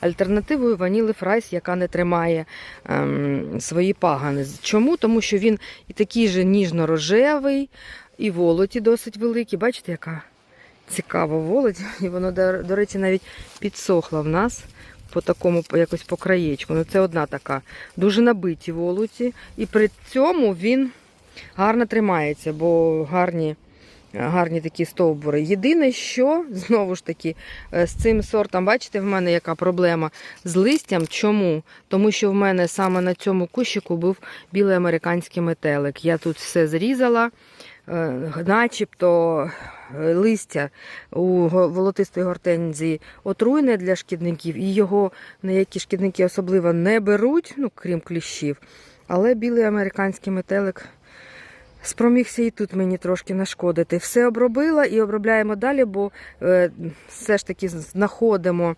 альтернативою ваніли фрайс, яка не тримає ем, свої пагани. Чому? Тому що він і такий же ніжно-рожевий, і волоті досить великі. Бачите, яка цікава волоть. І воно, до, речі, навіть підсохло в нас по такому якось по краєчку. Ну, це одна така. Дуже набиті волоті. І при цьому він гарно тримається, бо гарні. Гарні такі стовбури. Єдине, що знову ж таки е, з цим сортом, бачите, в мене яка проблема з листям. Чому? Тому що в мене саме на цьому кущику був білий американський метелик. Я тут все зрізала, е, начебто е, листя у волотистої гортензії отруйне для шкідників, і його ніякі шкідники особливо не беруть, ну крім кліщів. Але білий американський метелик спромігся і тут мені трошки нашкодити. Все обробила і обробляємо далі, бо е, все ж таки знаходимо